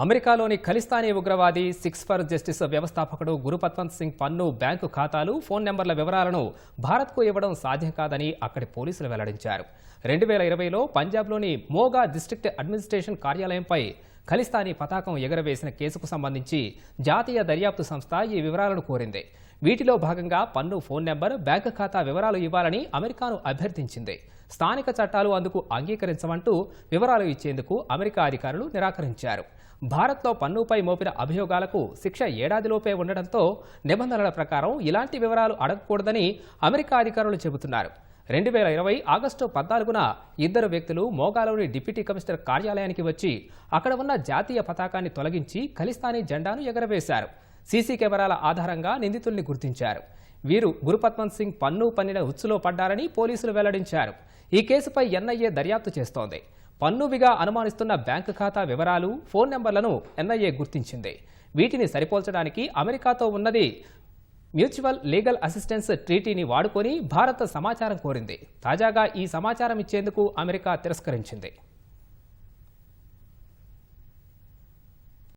అమెరికాలోని ఖలిస్తానీ ఉగ్రవాది six for justice వ్యవస్థాపకుడు గురుపత్వంత్ సింగ్ పన్ను బ్యాంకు ఖాతాలు ఫోన్ నెంబర్ల వివరాలను భారత్కు ఇవ్వడం సాధ్యం కాదని అక్కడి పోలీసులు వెల్లడించారు. రెండు వేల ఇరవైలో పంజాబ్లోని మోగా డిస్టిక్ట్ అడ్మినిస్ట్రేషన్ కార్యాలయంపై ఖలిస్తానీ పతాకం ఎగరవేసిన కేసుకు సంబంధించి జాతీయ దర్యాప్తు సంస్థ ఈ వివరాలను కోరింది. వీటిలో భాగంగా పన్ను ఫోన్ నెంబర్ బ్యాంకు ఖాతా వివరాలు ఇవ్వాలని అమెరికాను అభ్యర్థించింది. స్థానిక చట్టాలు అందుకు అంగీకరించమంటూ వివరాలు ఇచ్చేందుకు అమెరికా అధికారులు నిరాకరించారు. భారత్లో పన్నుపై మోపిన అభియోగాలకు శిక్ష ఏడాదిలోపే ఉండడంతో నిబంధనల ప్రకారం ఇలాంటి వివరాలు అడగకూడదని అమెరికా అధికారులు చెబుతున్నారు. రెండు వేల ఇరవై ఆగస్టు పద్నాలుగున ఇద్దరు వ్యక్తులు మోగాలోని డిప్యూటీ కమిషనర్ కార్యాలయానికి వచ్చి అక్కడ ఉన్న జాతీయ పతాకాన్ని తొలగించి ఖలిస్తానీ జెండాను ఎగరవేశారు. సీసీ కెమెరాల ఆధారంగా నిందితుల్ని గుర్తించారు. వీరు గురుపత్వంత్ సింగ్ పన్ను పన్నిన ఉచ్చులో పడ్డారని పోలీసులు వెల్లడించారు. ఈ కేసుపై ఎన్ఐఏ దర్యాప్తు చేస్తోంది. పన్నువిగా అనుమానిస్తున్న బ్యాంకు ఖాతా వివరాలు ఫోన్ నెంబర్లను ఎన్ఐఏ గుర్తించింది. వీటిని సరిపోల్చడానికి అమెరికాతో ఉన్నది మ్యూచువల్ లీగల్ అసిస్టెన్స్ ట్రీటీని వాడుకొని భారత్ సమాచారం కోరింది. తాజాగా ఈ సమాచారం ఇచ్చేందుకు అమెరికా తిరస్కరించింది.